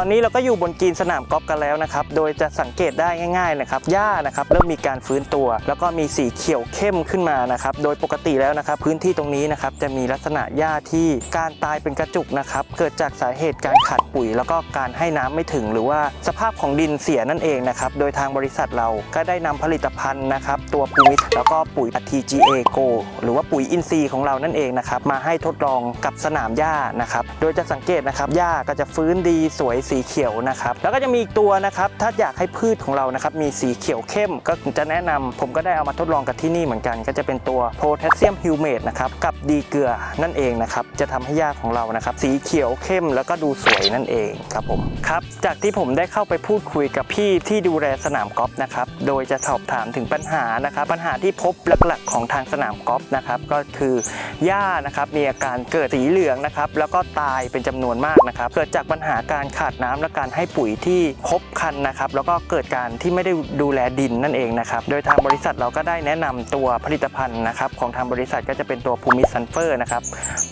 ตอนนี้เราก็อยู่บนกรีนสนามกอล์ฟกันแล้วนะครับ โดยจะสังเกตได้ง่ายๆนะครับ หญ้านะครับเริ่มมีการฟื้นตัว แล้วก็มีสีเขียวเข้มขึ้นมานะครับ โดยปกติแล้วนะครับ พื้นที่ตรงนี้นะครับจะมีลักษณะหญ้าที่การตายเป็นกระจุกนะครับ เกิดจากสาเหตุการขาดปุ๋ย แล้วก็การให้น้ำไม่ถึง หรือว่าสภาพของดินเสียนั่นเองนะครับ โดยทางบริษัทเราก็ได้นำผลิตภัณฑ์นะครับตัวภูมิตแล้วก็ปุ๋ย TGA Go หรือว่าปุ๋ยอินทรีย์ของเรานั่นเองนะครับมาให้ทดลองกับสนามหญ้านะครับ โดยจะสังเกตนะครับหญ้าก็จะฟื้นดีสวยสีเขียวนะครับแล้วก็จะมีอีกตัวนะครับถ้าอยากให้พืชของเรานะครับมีสีเขียวเข้มก็จะแนะนำผมก็ได้เอามาทดลองกับที่นี่เหมือนกัน ก็จะเป็นตัวโพแทสเซียมฮิวเมตนะครับกับดีเกลือนั่นเองนะครับจะทำให้หญ้าของเรานะครับสีเขียวเข้มแล้วก็ดูสวยนั่นเองครับผมครับจากที่ผมได้เข้าไปพูดคุยกับพี่ที่ดูแลสนามกอล์ฟนะครับโดยจะสอบถามถึงปัญหานะครับปัญหาที่พบหลักๆ ของทางสนามกอล์ฟนะครับก็คือหญ้านะครับมีอาการเกิดสีเหลืองนะครับแล้วก็ตายเป็นจำนวนมากนะครับเกิดจากปัญหาการขาดน้ำและการให้ปุ๋ยที่ครบคันนะครับแล้วก็เกิดการที่ไม่ได้ดูแลดินนั่นเองนะครับโดยทางบริษัทเราก็ได้แนะนำตัวผลิตภัณฑ์นะครับของทางบริษัทก็จะเป็นตัวภูมิซันเฟอร์นะครับ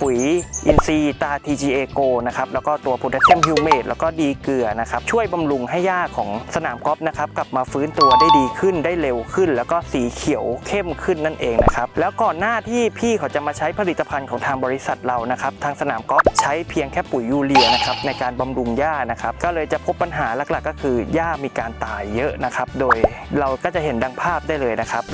ปุ๋ยอินทรีย์ตา TGA Go นะครับแล้วก็ตัวโพแทสเซียมฮิวเมตแล้วก็ดีเกลือนะครับช่วยบำรุงให้หญ้าของสนามกอล์ฟนะครับกลับมาฟื้นตัวได้ดีขึ้นได้เร็วขึ้น แล้วก็สีเขียวเข้มขึ้นนั่นเองนะครับแล้วก่อนหน้าที่พี่เขาจะมาใช้ผลิตภัณฑ์ของทางบริษัทเรานะครับทางสนามกอล์ฟใช้เพียงแค่ปุ๋ยยูเรียนะครับในการบำรุงหญ้านะครับก็เลยจะพบปัญหาหลักๆ ก็คือหญ้ามีการตายเยอะนะครับ โดยเราก็จะเห็นดังภาพได้เลยนะครับ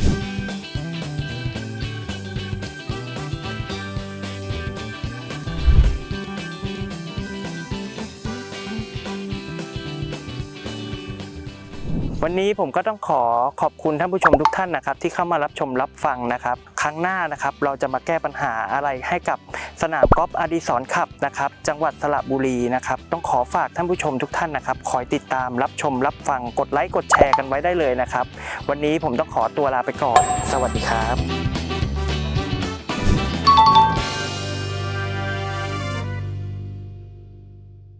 วันนี้ผมก็ต้องขอขอบคุณท่านผู้ชมทุกท่านนะครับ ที่เข้ามารับชมรับฟังนะครับ ครั้งหน้านะครับเราจะมาแก้ปัญหาอะไรให้กับสนามกอล์ฟอดีศรขับนะครับ จังหวัดสระบุรีนะครับ ต้องขอฝากท่านผู้ชมทุกท่านนะครับ คอยติดตามรับชมรับฟังกดไลค์กดแชร์กันไว้ได้เลยนะครับ วันนี้ผมต้องขอตัวลาไปก่อน สวัสดีครับ